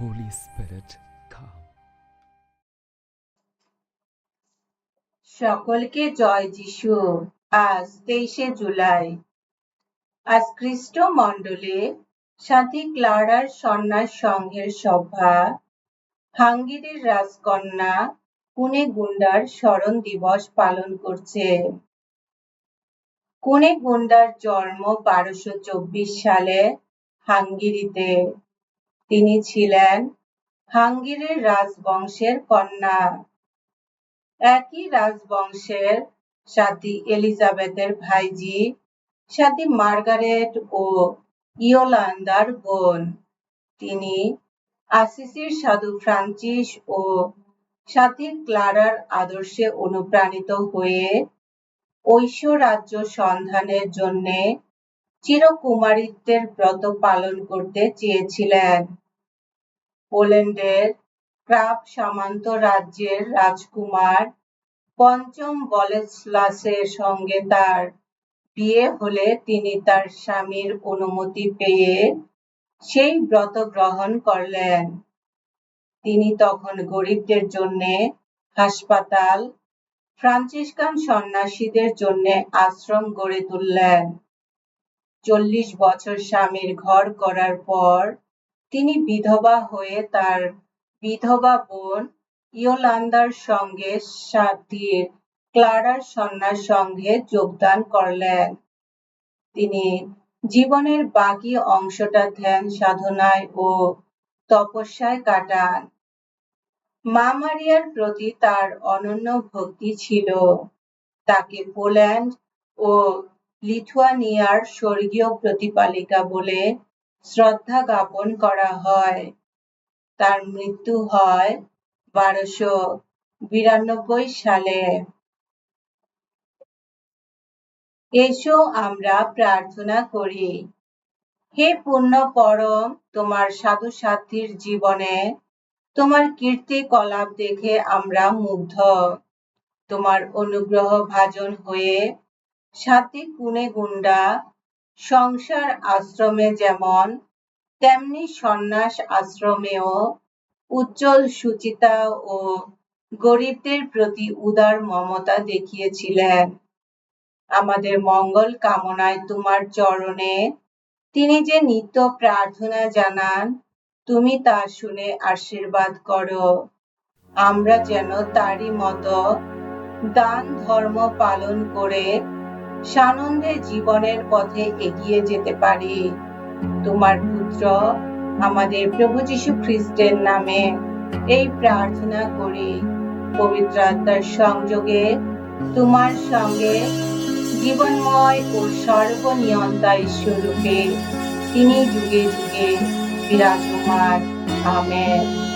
Holy Spirit, come. সকলকে জয় যিশু। আজ তেইশে জুলাই। আজ খ্রিস্ট মণ্ডলে সাথী ক্লারার সন্ন্যাস সংঘের সভা হাঙ্গেরির রাজকন্যা কুনেগুন্ডার স্মরণ দিবস পালন করছে। কুনেগুন্ডার জন্ম বারোশো চব্বিশ সালে হাঙ্গেরিতে। তিনি ছিলেন হাঙ্গেরির রাজবংশের কন্যা। একই রাজবংশের সাথী এলিজাবেথের ভাইজি সাথী মার্গারেট ও ইয়োলান্দার বোন। তিনি আসিসির সাধু ফ্রান্সিস ও সাথী ক্লারার আদর্শে অনুপ্রাণিত হয়ে ঐশ্বরাজ্য সন্ধানের জন্যে চিরকুমারিত্বের ব্রত পালন করতে চেয়েছিলেন। পোল্যান্ডের ক্রাপ সামন্ত রাজ্যের রাজকুমার পঞ্চম বলেস্লাসের সঙ্গে তার বিয়ে হলে তিনি তার স্বামীর অনুমতি পেয়ে সেই ব্রত গ্রহণ করলেন। তিনি তখন গরিবদের জন্য হাসপাতাল, ফ্রান্সিসকান সন্ন্যাসীদের জন্য আশ্রম গড়ে তুললেন। চল্লিশ বছর স্বামীর ঘর করার পর তিনি বিধবা হয়ে তার বিধবা বোন ইয়োলান্দার সঙ্গে সাথীর ক্লারার সন্ন্যাস সঙ্গে যোগদান করলেন। তিনি জীবনের বাকি অংশটা ধ্যান, সাধনায় ও তপস্যায় কাটান। মা মারিয়ার প্রতি তার অনন্য ভক্তি ছিল। তাকে পোল্যান্ড ও লিথুয়ানিয়ার স্বর্গীয় প্রতিপালিকা বলে শ্রদ্ধা জ্ঞাপন করা হয়। তার মৃত্যু হয় বারোশো বিরানব্বই সালে। এসো আমরা প্রার্থনা করি। হে পূর্ণ পরম তোমার সাধু সাথীর জীবনে তোমার কীর্তি কলাপ দেখে আমরা মুগ্ধ। তোমার অনুগ্রহ ভাজন হয়ে সাথী কুনে গুন্ডা সংসার আশ্রমে যেমন, তেমনি সন্ন্যাস আশ্রমেও উজ্জ্বল সুচিতা ও গরিবদের প্রতি উদার মমতা দেখিয়েছিলেন। আমাদের মঙ্গল কামনায় তোমার চরণে তিনি যে নিত্য প্রার্থনা জানান, তুমি তা শুনে আশীর্বাদ করো। আমরা যেন তারই মতো দান ধর্ম পালন করে সানন্দে জীবনের পথে এগিয়ে যেতে পারি। তোমার পুত্র আমাদের প্রভু যীশু খ্রিস্টের নামে এই প্রার্থনা করি। পবিত্র আত্মার সংযোগে তোমার সঙ্গে জীবনময় ও সর্বনিয়ন্তা ঈশ্বরূপে তিনি যুগে যুগে বিরাজমান। আমেন।